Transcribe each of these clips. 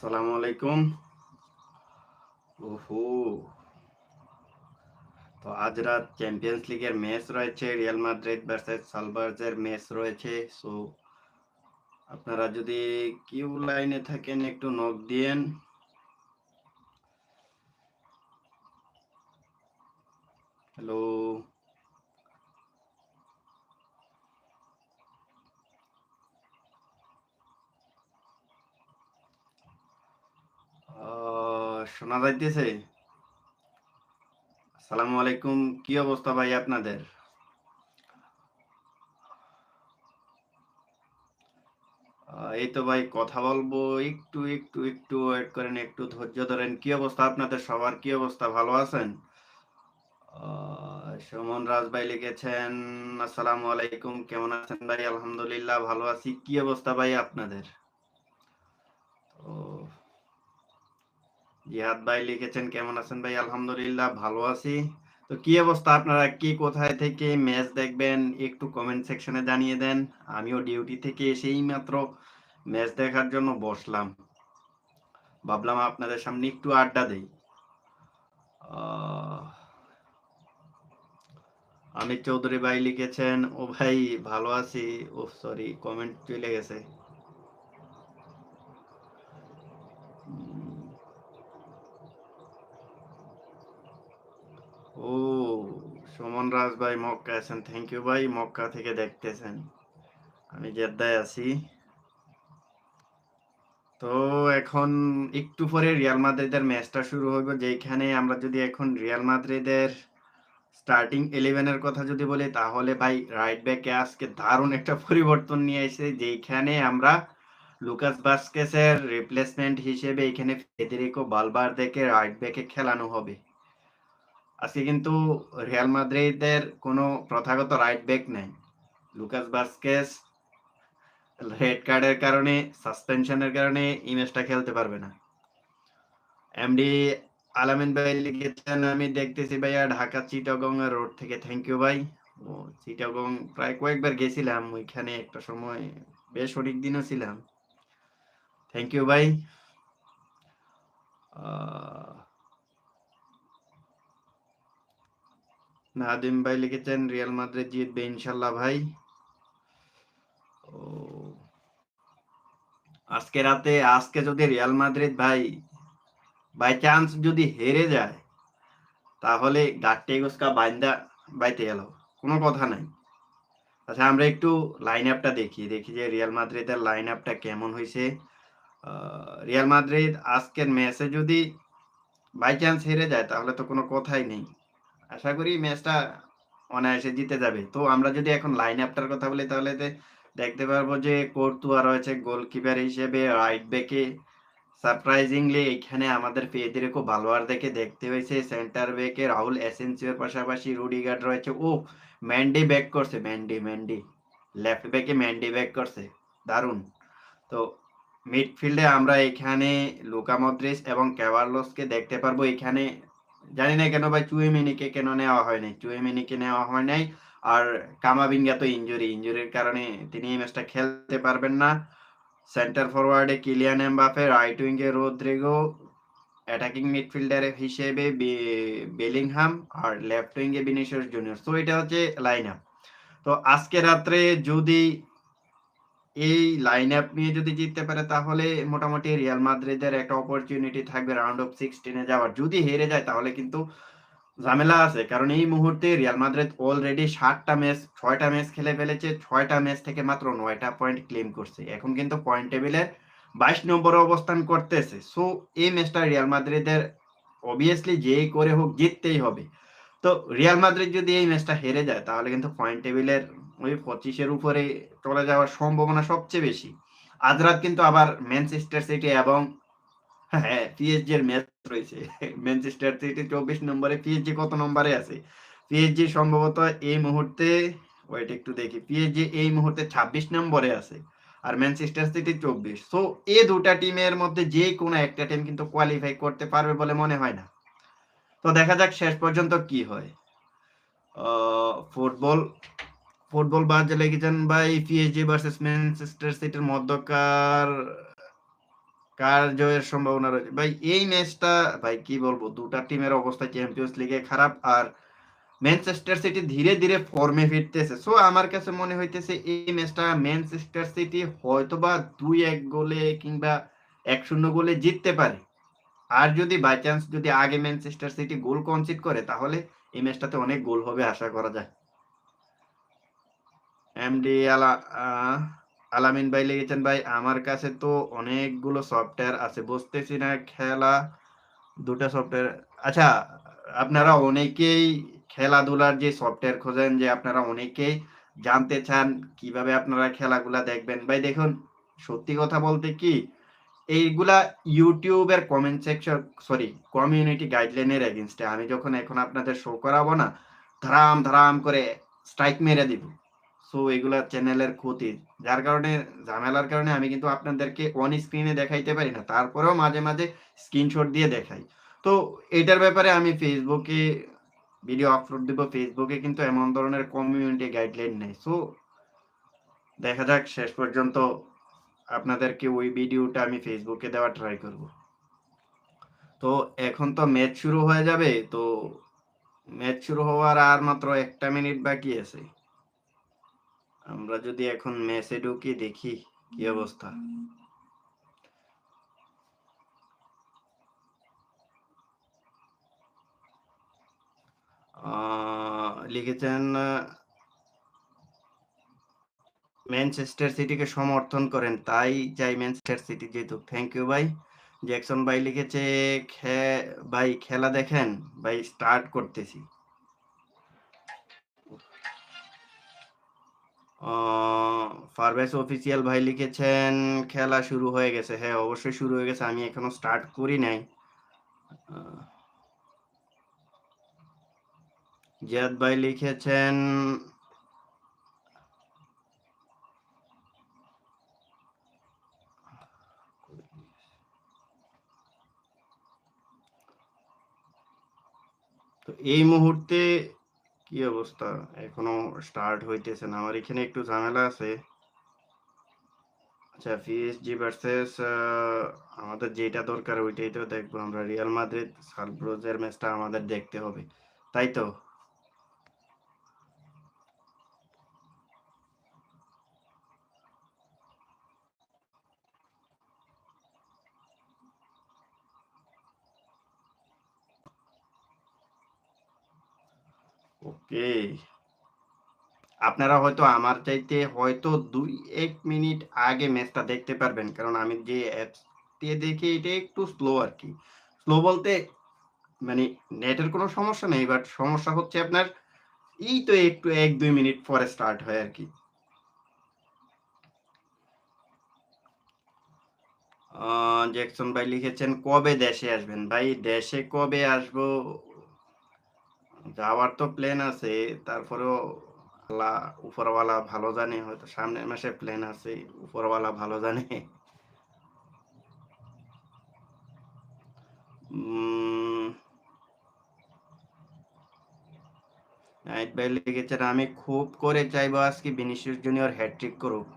আসসালামু আলাইকুম। ওহো। তো আজ রাত চ্যাম্পিয়ন্স লিগের ম্যাচ রয়েছে রিয়াল মাদ্রিদ ভার্সেস সালবার্জের ম্যাচ রয়েছে। সো আপনারা যদি কিউ লাইনে থাকেন, একটু নক দিয়েন। হ্যালো শোনা যাইতেছে? আসসালামু আলাইকুম। কি অবস্থা ভাই আপনাদের? এই তো ভাই কথা বলব। একটু একটু একটু ওয়েট করেন, একটু ধৈর্য ধরেন। কি অবস্থা আপনাদের সবার? কি অবস্থা? ভালো আছেন? সুমন রাজ ভাই লিখেছেন, আসসালামু আলাইকুম, কেমন আছেন ভাই? আলহামদুলিল্লাহ, ভালো আছি। কি অবস্থা ভাই আপনাদের? তো জিহাদ ভাই লিখেছেন, কেমন আছেন ভাই? আলহামদুলিল্লাহ ভালো আছি। তো কি অবস্থা আপনারা? কি, কোথায় থেকে ম্যাচ দেখবেন? একটু কমেন্ট সেকশনে জানিয়ে দেন। আমিও ডিউটি থেকে এসেই মাত্র ম্যাচ দেখার জন্য বসলাম। ভাবলাম আপনাদের সামনে একটু আড্ডা দেই। অমিত চৌধুরী ভাই লিখেছেন, ও ভাই ভালো আছি। ও সরি কমেন্ট চলে গেছে। ও, সুমন রাজ ভাই মক্কা আছেন। থ্যাংক ইউ ভাই, মক্কা থেকে দেখতেছেন। আমি জেদ্দায় আছি। তো এখন একটু পরে রিয়াল মাদ্রিদের ম্যাচটা শুরু হবে যেখানে আমরা যদি এখন রিয়াল মাদ্রিদের স্টার্টিং ইলেভেনের কথা যদি বলি, তাহলে ভাই রাইট ব্যাকে আজকে দারুণ একটা পরিবর্তন নিয়ে এসে যেখানে আমরা লুকাস বাস্কেসের রিপ্লেসমেন্ট হিসেবে এখানে ফেদেরিকো বালবার দেখে রাইট ব্যাকে খেলানো হবে। আজকে কিন্তু রিয়াল মাদ্রিদের কোনো প্রথাগত রাইট ব্যাক নেই। লুকাস বাস্কেস রেড কার্ডের কারণে সাসপেনশনের কারণে ইমেজটা খেলতে পারবে না। এমডি আলামিন ভাই লিখেছেন, আমি দেখতেছি ভাইয়া ঢাকা চিটাগং রোড থেকে। থ্যাংক ইউ ভাই। ও, চিটাগং প্রায় কয়েকবার গেছিলাম, ওইখানে একটা সময় বেশ অনেক দিনও ছিলাম। থ্যাংক ইউ ভাই। নাদিম ভাই লিখেছেন, রিয়াল মাদ্রিদ জিতবে ইনশাল্লাহ ভাই। ও। আজকে রাতে, আজকে যদি রিয়াল মাদ্রিদ ভাই, বাই চান্স যদি হেরে যায়, তাহলে গাট্টে গুসকা বাইন্দা বাইতে গেল। কোনো কথা নাই। আচ্ছা আমরা একটু লাইন আপটা দেখি দেখি যে রিয়াল মাদ্রিদের লাইন আপটা কেমন হয়েছে রিয়াল মাদ্রিদ আজকের ম্যাচে যদি বাই চান্স হেরে যায়, তাহলে তো কোনো কথাই নেই। আশা করি ম্যাচটা অনায়াসে জিতে যাবে। তো আমরা যদি এখন লাইন আপটার কথা বলি, তাহলে দেখতে পারব যে কোর্তুয়া রয়েছে গোলকিপার হিসেবে রাইট ব্যাকে সারপ্রাইজিংলি এখানে আমাদের ফেদেরিকো বালোয়ার দেখে দেখতে হয়েছে। সেন্টার ব্যাকে রাহুল এসেন্সিওর পাশাপাশি রুডিগার্ড রয়েছে। ও, ম্যান্ডি ব্যাক করছে, ম্যান্ডি ম্যান্ডি। লেফট ব্যাকে ম্যান্ডি ব্যাক করছে। দারুণ। তো মিডফিল্ডে আমরা এখানে লুকা মদ্রিস এবং ক্যাভারলোসকে দেখতে পারব। এখানে জানি না কেন ভাই, চুয়েমিনিকে কেন নেওয়া হয় হয়নি চুয়েমিনিকে নেওয়া হয় নাই। আর কামাবিঙ্গা তো ইঞ্জুরি ইঞ্জুরির কারণে তিনি এই ম্যাচটা খেলতে পারবেন না। সেন্টার ফরওয়ার্ডে কিলিয়ান এমবাফে রাইট উইঙ্গে রোদ্রিগো অ্যাটাকিং মিডফিল্ডার হিসেবে বেলিংহাম আর লেফট উইঙ্গে বিনিশিয়াস জুনিয়র সো এটা হচ্ছে লাইন আপ তো আজকে রাত্রে যদি এই লাইন আপ নিয়ে যদি জিততে পারে, তাহলে মোটামুটি রিয়াল মাদ্রিদের একটা অপরচুনিটি থাকবে রাউন্ড অফ সিক্সটিনে যাওয়ার। যদি হেরে যায়, তাহলে কিন্তু ঝামেলা আছে। কারণ এই মুহূর্তে রিয়াল মাদ্রিদ অলরেডি সাতটা ম্যাচ ছয়টা ম্যাচ খেলে ফেলেছে। ছয়টা ম্যাচ থেকে মাত্র নয়টা পয়েন্ট ক্লেম করছে। এখন কিন্তু পয়েন্ট টেবিলে বাইশ নম্বরে অবস্থান করতেছে। সো এই ম্যাচটা রিয়াল মাদ্রিদের অবভিয়াসলি যেই করে হোক, জিততেই হবে। তো রিয়াল মাদ্রিদ যদি এই ম্যাচটা হেরে যায়, তাহলে কিন্তু পয়েন্ট টেবিলের ওই পঁচিশের উপরে চলে যাওয়ার সম্ভাবনা সবচেয়ে বেশি। আজ রাত কিন্তু আবার ম্যানচেস্টার সিটি এবং হ্যাঁ পিএসজি এর ম্যাচ রয়েছে। ম্যানচেস্টার সিটি চব্বিশ নম্বরে পিএসজি কত নম্বরে আছে? পিএসজি সম্ভবত এই মুহূর্তে ওয়েট একটু দেখি পিএসজি এই মুহূর্তে ছাব্বিশ নম্বরে আছে আর ম্যানচেস্টার সিটি চব্বিশ। সো এই দুটা টিমের মধ্যে যে কোনো একটা টিম কিন্তু কোয়ালিফাই করতে পারবে বলে মনে হয় না। তো দেখা যাক শেষ পর্যন্ত কি হয়। ফুটবল ফুটবল বাজে লেগেছেন ভাই পিএসজি ভার্সেস ম্যানচেস্টার সিটির মধ্যকার কার জয়ের সম্ভাবনা রয়েছে? ভাই, এই ম্যাচটা, ভাই, কি বলব, দুটা টিমের অবস্থা চ্যাম্পিয়ন্স লিগে খারাপ আর ম্যানচেস্টার সিটি ধীরে ধীরে ফর্মে ফিরতেছে। সো আমার কাছে মনে হইতেছে এই ম্যাচটা ম্যানচেস্টার সিটি হয়তোবা দুই এক গোলে কিংবা এক শূন্য গোলে জিততে পারে। আর যদি বাই চান্স যদি আগে ম্যানচেস্টার সিটি গোল কনসিড করে, তাহলে এই ম্যাচটাতে অনেক গোল হবে, আশা করা যায়। এমডি আলা আলামিন ভাই লিখেছেন, ভাই, আমার কাছে তো অনেকগুলো সফটওয়্যার আছে, বুঝতেছি না খেলা, দুটা সফটওয়্যার আচ্ছা আপনারা অনেকেই খেলাধুলার যে সফটওয়্যার খোঁজেন, যে আপনারা অনেকেই জানতে চান কীভাবে আপনারা খেলাগুলা দেখবেন, ভাই, দেখুন, সত্যি কথা বলতে কি, এইগুলা ইউটিউবের কমেন্ট সেকশন সরি কমিউনিটি গাইডলাইনের এগেনস্টে আমি যখন এখন আপনাদের শো করাবো না, ধারাম ধারাম করে স্ট্রাইক মেরে দিব। সো এগুলা চ্যানেলের ক্ষতি। যার কারণে, ঝামেলার কারণে আমি কিন্তু আপনাদেরকে অন স্ক্রিনে দেখাইতে পারি না। তারপরেও মাঝে মাঝে স্ক্রিনশট দিয়ে দেখাই। তো, এটার ব্যাপারে আমি ফেসবুকে ভিডিও আপলোড দিব। ফেসবুকে কিন্তু এমন ধরনের কমিউনিটি গাইডলাইন নেই। সো দেখা যাক, শেষ পর্যন্ত আপনাদেরকে ওই ভিডিওটা আমি ফেসবুকে দেওয়া ট্রাই করব। তো, এখন তো ম্যাচ শুরু হয়ে যাবে। তো ম্যাচ শুরু হওয়ার আর মাত্র একটা মিনিট বাকি আছে। আমরা যদি এখন ম্যাচে ঢুকি দেখি কি অবস্থা। লিখেছেন ম্যানচেস্টার সিটিকে সমর্থন করেন তাই চাই ম্যানচেস্টার সিটি যেহেতু থ্যাংক ইউ ভাই। জ্যাকসন ভাই লিখেছে খে- ভাই খেলা দেখেন ভাই স্টার্ট করতেছি। ফারবেস অফিসিয়াল ভাই লিখেছেন, খেলা শুরু হয়ে গেছে। হ্যাঁ অবশ্যই শুরু হয়ে গেছে। আমি এখনও স্টার্ট করি নাই। জিয়াদ ভাই লিখেছেন, তো এই মুহূর্তে কি অবস্থা? এখনও স্টার্ট হইতেছে না। আমার এখানে একটু ঝামেলা আছে। আচ্ছা পিএসজি ভার্সেস আমাদের যেটা দরকার ওইটাই তো দেখব। আমরা রিয়াল মাদ্রিদ সালব্রোজের ম্যাচটা আমাদের দেখতে হবে। তাই তো? ওকে আপনারা হয়তো আমার চাইতে হয়তো দুই এক মিনিট আগে ম্যাচটা দেখতে পারবেন। কারণ আমি যে অ্যাপস দিয়ে দেখি, এটা একটু স্লো আর কি স্লো বলতে মানে নেটের কোনো সমস্যা নেই বাট সমস্যা হচ্ছে আপনার এই তো একটু এক দুই মিনিট পরে স্টার্ট হয় আর কি জ্যাকসন ভাই লিখেছেন, কবে দেশে আসবেন? ভাই, দেশে কবে আসব? যাওয়ার তো প্ল্যান আছে, তারপরেও উপরওয়ালা ভালো জানে, হয়তো সামনের মাসে প্ল্যান আছে, উপরওয়ালা ভালো জানে। নাইট ভাই লিখেছেন আমি খুব করে চাইব আজকে ভিনিসিয়াস জুনিয়র হ্যাট্রিক করুক।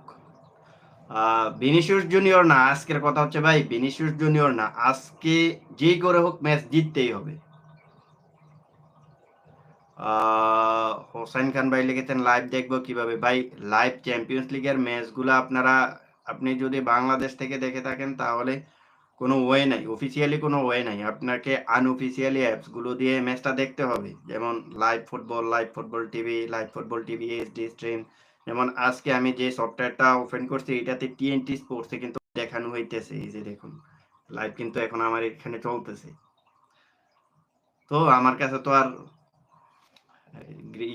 ভিনিসিয়াস জুনিয়র না, আজকের কথা হচ্ছে ভাই ভিনিসিয়াস জুনিয়র না, আজকে যেই করে হোক ম্যাচ জিততেই হবে। হোসেন খান ভাই লিখেছেন লাইভ দেখব কীভাবে? ভাই লাইভ চ্যাম্পিয়ন্স লিগের ম্যাচগুলো আপনারা, আপনি যদি বাংলাদেশ থেকে দেখে থাকেন, তাহলে কোনো ওয়ে নাই অফিসিয়ালি কোনো ওয়ে নাই। আপনাকে আনঅফিসিয়ালি অ্যাপসগুলো দিয়ে ম্যাচটা দেখতে হবে। যেমন live football live football TV live football TV HD stream যেমন আজকে আমি যে সফটওয়্যারটা ওপেন করছি, এটাতে টিএনটি স্পোর্টসে কিন্তু দেখানো হইতেছে। এই যে দেখুন লাইভ কিন্তু এখন আমার এখানে চলতেছে। তো আমার কাছে তো আর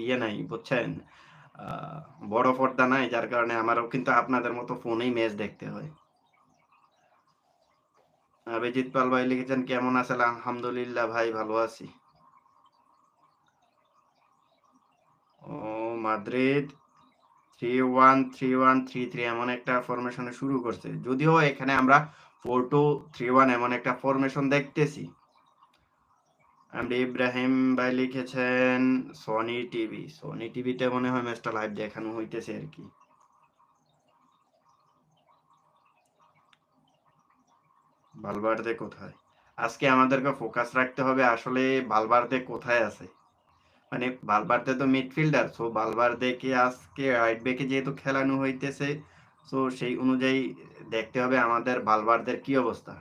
ইয়ে নাই, বুঝছেন? বড় পর্দা নাই, যার কারণে আমারও কিন্তু আপনাদের মতো ফোনেই ম্যাচ দেখতে হয়। অভিজিৎ পাল ভাই লিখেছেন, কেমন আছেন? আলহামদুলিল্লাহ ভাই, ভালো আছি। ও, Madrid three one three one, three three, এমন একটা ফরমেশনে শুরু করছে। যদিও এখানে আমরা ফোর টু থ্রি ওয়ান, এমন একটা ফরমেশন দেখতেছি। এমডি ইব্রাহিম ভাই লিখেছেন, সনি টিভি। সনি টিভিতে মনে হয় ম্যাচটা লাইভ দেখানো হইতেছে আর কি। বালবার্দে কোথায়? আজকে আমাদেরকে ফোকাস রাখতে হবে আসলে বালবার্দে কোথায় আছে। মানে বালবার্দে তো মিডফিল্ডার সো বালবার্দেকে আজকে রাইট ব্যাকে যেহেতু খেলানো হইতেছে সো সেই অনুযায়ী দেখতে হবে আমাদের বালবার্দের কি অবস্থা।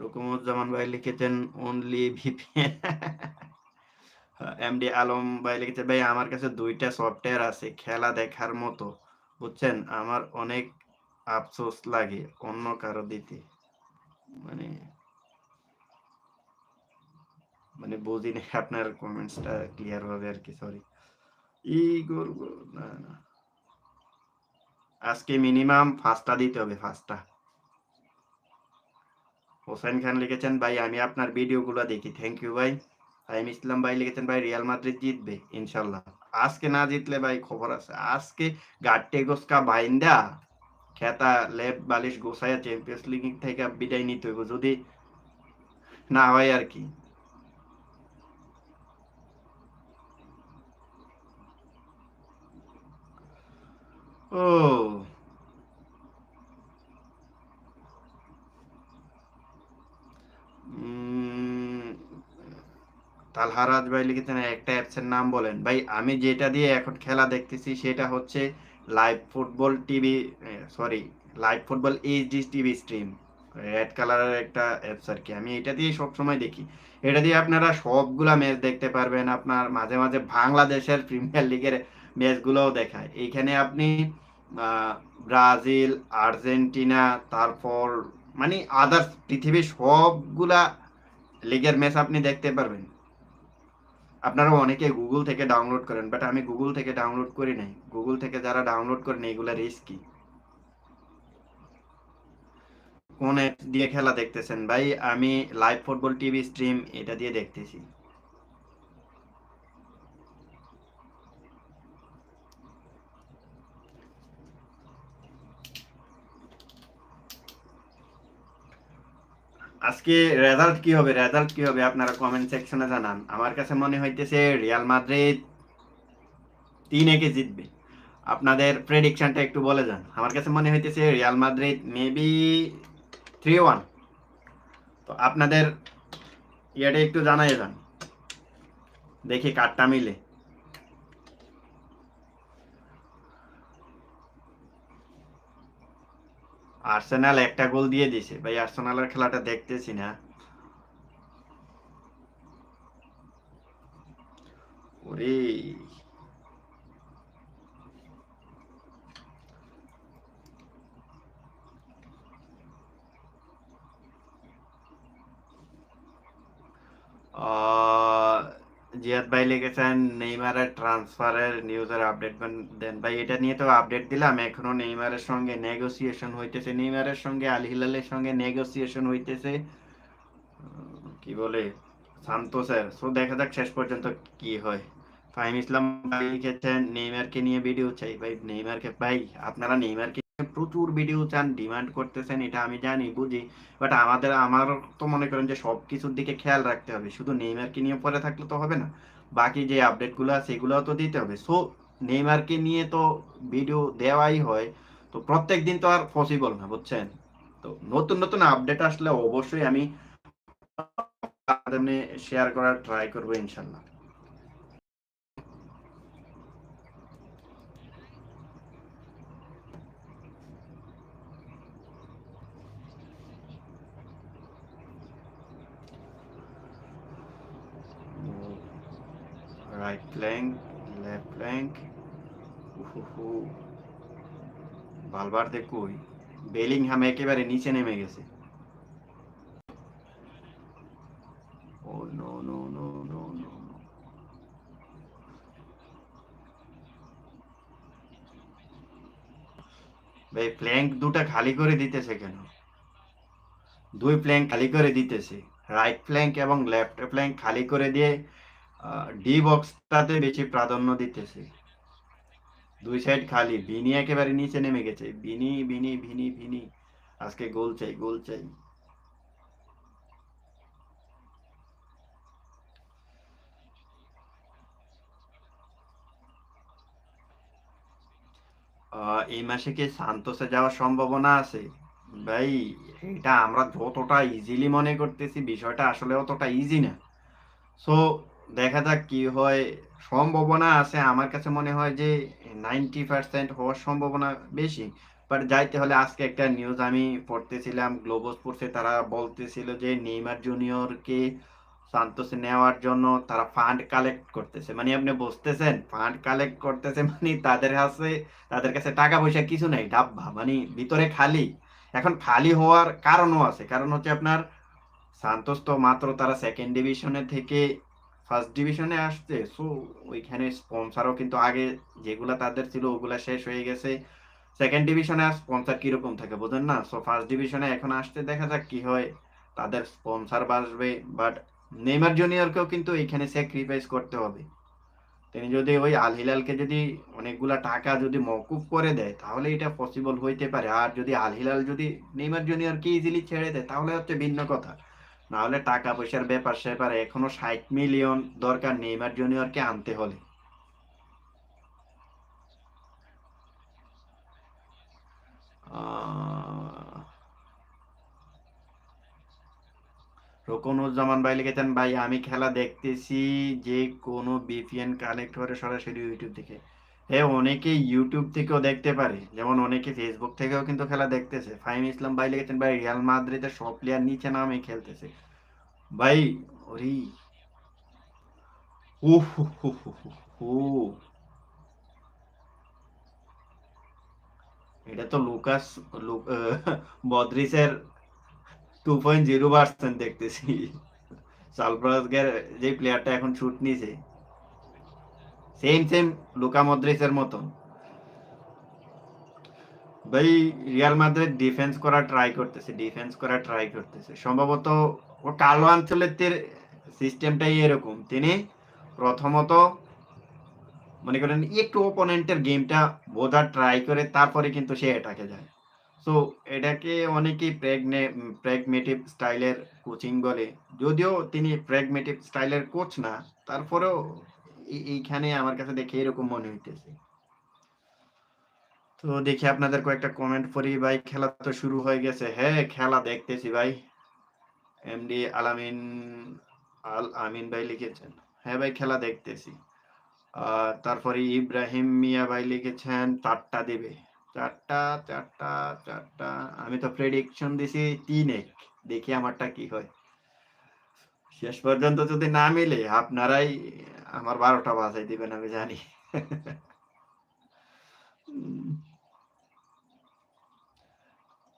রুকুমুজ্জামান ভাই লিখেছেন অনলি ভিপিএন এমডি আলম ভাই লিখেছে ভাই, আমার কাছে দুইটা সফটওয়্যার আছে, খেলা দেখার মতো। বুঝছেন? আমার অনেক আফসোস লাগে অন্য কারও দিতে। মানে মানে বুঝিনি আপনার কমেন্টসটা ক্লিয়ার হবে আর কি সরি ই করব না না। আজকে মিনিমাম ফার্স্টটা দিতে হবে ফার্স্টটা হোসেন খান লিখেছেন, ভাই, আমি আপনার ভিডিওগুলো দেখি। থ্যাংক ইউ ভাই। তাইম ইসলাম ভাই লিখেছেন, ভাই রিয়াল মাদ্রিদ জিতবে, ইনশাল্লাহ। আজকে না জিতলে ভাই খবর আছে। আজকে গাট্টে গোসকা বাইন্দা খেতা লেপ বালিশ গোসাইয়া চ্যাম্পিয়ন্স লিগ থেকে বিদায় নিতে হইব। যদি না হয় আর কি। ও তালহারাজ ভাই লিখেছেন, একটা অ্যাপসের নাম বলেন। ভাই, আমি যেটা দিয়ে এখন খেলা দেখতেছি সেটা হচ্ছে live football TV sorry live football HD TV stream red কালারের একটা অ্যাপস আর কি। আমি এটা দিয়ে সবসময় দেখি। এটা দিয়ে আপনারা সবগুলা ম্যাচ দেখতে পারবেন। আপনার মাঝে মাঝে বাংলাদেশের প্রিমিয়ার লিগের ম্যাচগুলোও দেখায়। এইখানে আপনি ব্রাজিল, আর্জেন্টিনা, তারপর মানে আদার্স পৃথিবীর সবগুলা লিগের ম্যাচ আপনি দেখতে পারবেন। আপনারা অনেকে গুগল থেকে ডাউনলোড করেন বাট আমি গুগল থেকে ডাউনলোড করি নাই। গুগল থেকে যারা ডাউনলোড করেন, এগুলো রিস্কি কোন অ্যাপ দিয়ে খেলা দেখতেছেন? ভাই, আমি লাইভ ফুটবল টিভি স্ট্রিম এটা দিয়ে দেখতেছি। আজকে রেজাল্ট কি হবে? রেজাল্ট কি হবে? আপনারা কমেন্ট সেকশনে জানান। আমার কাছে মনে হইতেছে রিয়াল মাদ্রিদ তিন একে জিতবে। আপনাদের প্রেডিকশনটা একটু বলে যান। আমার কাছে মনে হইতেছে Real Madrid maybe three one তো আপনাদের ইয়েটা একটু জানাই যান। দেখি কারটা মিলে। আর্সেনাল একটা গোল দিয়ে দিছে ভাই আর্সেনালের খেলাটা দেখতেছি না। ওরে! জিয়াদ ভাই লিখেছেন, নেইমারের ট্রান্সফারের নিউজের আপডেট দেন। ভাই, এটা নিয়ে তো আপডেট দিলাম, এখনও নেইমারের সঙ্গে নেগোসিয়েশন হইতেছে। নেইমারের সঙ্গে আল হিলালের সঙ্গে নেগোসিয়েশন হইতেছে। কি বলে? সান্তোসের। সো দেখা যাক শেষ পর্যন্ত কি হয়। ফাহিম ইসলাম ভাই লিখেছেন, নেইমারকে নিয়ে ভিডিও চাই। ভাই, নেইমারকে, ভাই, আপনারা নেইমারকে প্রচুর ভিডিও চান ডিমান্ড করতেছেন, এটা আমি জানি, বুঝি। বাট আমাদের, আমার তো মনে করেন যে সব কিছুর দিকে খেয়াল রাখতে হবে। শুধু নেইমারকে নিয়ে পরে থাকলে তো হবে না। বাকি যে আপডেটগুলো আছে, এগুলোও তো দিতে হবে। সো নেইমারকে নিয়ে তো ভিডিও দেওয়াই হয়। তো প্রত্যেক দিন তো আর পসিবল না, বুঝছেন? তো নতুন নতুন আপডেট আসলে অবশ্যই আমি শেয়ার করার ট্রাই করব, ইনশাল্লাহ। Right flank উহু বালবার্দে কই, বেলিংহাম একেবারে নিচে নেমে গেছে। ও, no no no no no ভাই প্ল্যাঙ্ক দুটা খালি করে দিতেছে কেন? দুই প্ল্যাঙ্ক খালি করে দিতেছে। রাইট প্ল্যাঙ্ক এবং লেফট প্ল্যাঙ্ক খালি করে দিয়ে ডি বক্সটাতে বেশি প্রাধান্য দিতেছে। দুই সাইড খালি বিনি একেবারে নিচে নেমে গেছে। বিনি বিনি ভিনি ভিনি। আজকে গোল চাই গোল চাই। এই মাসে কি সান্তোসে যাওয়ার সম্ভাবনা আছে? ভাই, এটা আমরা যতটা ইজিলি মনে করতেছি, বিষয়টা আসলে অতটা ইজি না। সো দেখা যাক কি হয়। সম্ভাবনা আছে, আমার কাছে মনে হয় যে নাইনটি পার্সেন্ট হওয়ার সম্ভাবনা বেশি। বাট যাইতে হলে আজকে একটা নিউজ আমি পড়তেছিলাম গ্লোবো স্পোর্টসে তারা বলতেছিল যে নেইমার জুনিয়রকে সান্তোসে নেওয়ার জন্য তারা ফান্ড কালেক্ট করতেছে। মানে আপনি বুঝতেছেন ফান্ড কালেক্ট করতেছে মানে তাদের কাছে তাদের কাছে টাকা পয়সা কিছু নাই, ডাব্বা। মানে ভিতরে খালি। এখন খালি হওয়ার কারণও আছে। কারণ হচ্ছে আপনার সান্তোস তো মাত্র তারা সেকেন্ড ডিভিশনে থেকে ফার্স্ট ডিভিশনে আসছে সো ওইখানে স্পন্সারও কিন্তু আগে যেগুলা তাদের ছিল ওগুলা শেষ হয়ে গেছে। সেকেন্ড ডিভিশনে আর স্পন্সার কীরকম থাকে বোঝেন না? সো ফার্স্ট ডিভিশনে এখন আসতে দেখা যাক কি হয়, তাদের স্পন্সার বাসবে বাট নেইমার জুনিয়রকেও কিন্তু এখানে স্যাক্রিফাইস করতে হবে। তিনি যদি ওই আল হিলালকে যদি অনেকগুলা টাকা যদি মকুব করে দেয়, তাহলে এটা পসিবল হইতে পারে। আর যদি আল হিলাল যদি নেইমার জুনিয়রকে ইজিলি ছেড়ে দেয়, তাহলে হচ্ছে ভিন্ন কথা। না হলে টাকা পয়সার ব্যাপার স্যাপার এখনও ষাট মিলিয়ন দরকার নেইমার জুনিয়রকে আনতে হলে। রোকনুজ্জামান ভাই লিখেছেন, ভাই, আমি খেলা দেখতেছি যে কোনো বিপিএন কানেক্ট করে সরাসরি ইউটিউব থেকে হ্যাঁ অনেকে ইউটিউব থেকেও দেখতে পারে। যেমন অনেকে ফেসবুক থেকেও কিন্তু খেলা দেখতেছে। ফাহিম ইসলাম ভাই লিখেছেন, ভাই রিয়াল মাদ্রিদের সব প্লেয়ার নিচে নামে খেলতেছে। ভাই, ওরে! হু। এটা তো লুকাস মদ্রিসের টু পয়েন্ট জিরো পার্সেন্ট দেখতেছি। সালব্রাসগের যে প্লেয়ারটা এখন শুট নিছে। সেম সেম লুকা মদ্রিসের মতন। ভাই রিয়াল মাদ্রিদ ডিফেন্স করা ট্রাই করতেছে ডিফেন্স করা ট্রাই করতেছে। সম্ভবত ও কালো আঞ্চলের সিস্টেমটাই এরকম। তিনি প্রথমত মনে করেন একটু ওপোনেন্টের গেমটা বোঝার ট্রাই করে, তারপরে কিন্তু সে এটাকে যায়। সো এটাকে অনেকেই প্রেগনে প্র্যাগমেটিভ স্টাইলের কোচিং বলে। যদিও তিনি প্র্যাগমেটিভ স্টাইলের কোচ না, তারপরেও এইখানে আমার কাছে দেখে এরকম মনে হইতেছে। তো দেখি আপনাদের কয়েকটা কমেন্ট পড়ি, ভাই, খেলা তো শুরু হয়ে গেছে। হ্যাঁ খেলা দেখতেছি, ভাই। এমডি আলামিন, আল আমিন ভাই লিখেছেন। হ্যাঁ ভাই, খেলা দেখতেছি। তারপরে ইব্রাহিম মিয়া ভাই লিখেছেন, চারটা দেবে। চারটা চারটা চারটা। আমি তো প্রেডিকশন দিছি তিন এক। দেখি আমারটা কি হয়। শেষ পর্যন্ত যদি না মিলে আপনারাই আমার বারোটা বাজাই দিবেন আমি জানি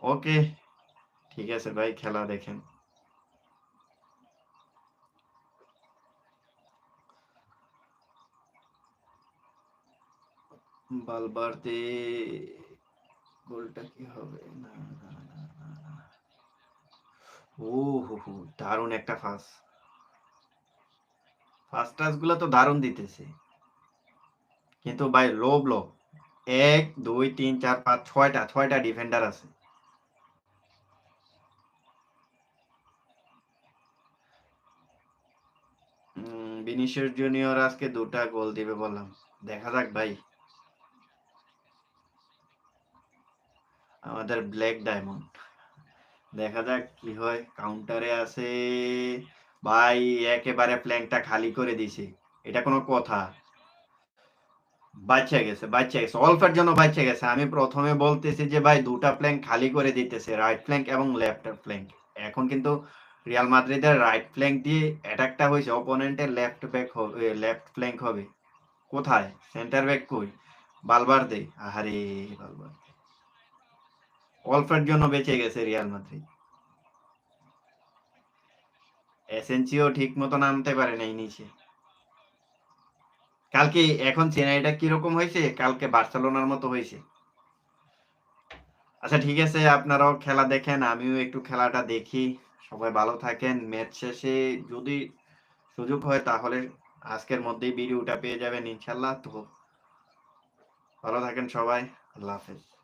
ওকে ঠিক আছে ভাই খেলা দেখেন বালবার্তে গোলটা কি হবে না না না না না ও হো হো দারুণ একটা ফাস ফার্স্ট টাচগুলো তো দারুণ দিতেছে। কিন্তু ভাই লো ব্লক এক, দুই, তিন, চার, পাঁচ, ছয়টা ছয়টা ডিফেন্ডার আছে। বিনিশিয়াস জুনিয়র আজকে দুটা গোল দিবে বললাম। দেখা যাক ভাই। আমাদের ব্ল্যাক ডায়মন্ড দেখা যাক কি হয়। কাউন্টারে আছে ভাই, একেবারে প্ল্যাংটা খালি করে দিছে। এটা কোনো কথা। বাচ্চা গেছে বাচ্চা গেছে। অল্পের জন্য বাচ্চা গেছে। আমি প্রথমে বলতেছি যে, ভাই, দুটা প্ল্যাঙ্ক খালি করে দিতেছে রাইট ফ্ল্যাঙ্ক এবং লেফট ফ্ল্যাঙ্ক এখন কিন্তু রিয়াল মাদ্রিদের রাইট ফ্ল্যাঙ্ক দিয়ে অ্যাটাকটা হয়েছে অপোনেন্টের লেফট ব্যাক হবে লেফট ফ্ল্যাঙ্ক হবে। কোথায়? সেন্টার ব্যাক কই? বালবার দে আহারে বালবার অল্পের জন্য বেঁচে গেছে রিয়াল মাদ্রিদ এসেন্সিও ঠিক মতো নামতে পারে নাই নিচে। কালকে এখন চেন্নাইটা কীরকম হয়েছে? কালকে বার্সেলোনার মতো হয়েছে। আচ্ছা ঠিক আছে, আপনারাও খেলা দেখেন, আমিও একটু খেলাটা দেখি। সবাই ভালো থাকেন, ম্যাচ শেষে যদি সুযোগ হয় তাহলে আজকের মধ্যেই ভিডিওটা পেয়ে যাবেন ইনশাল্লাহ। তো ভালো থাকেন সবাই, আল্লাহ হাফেজ।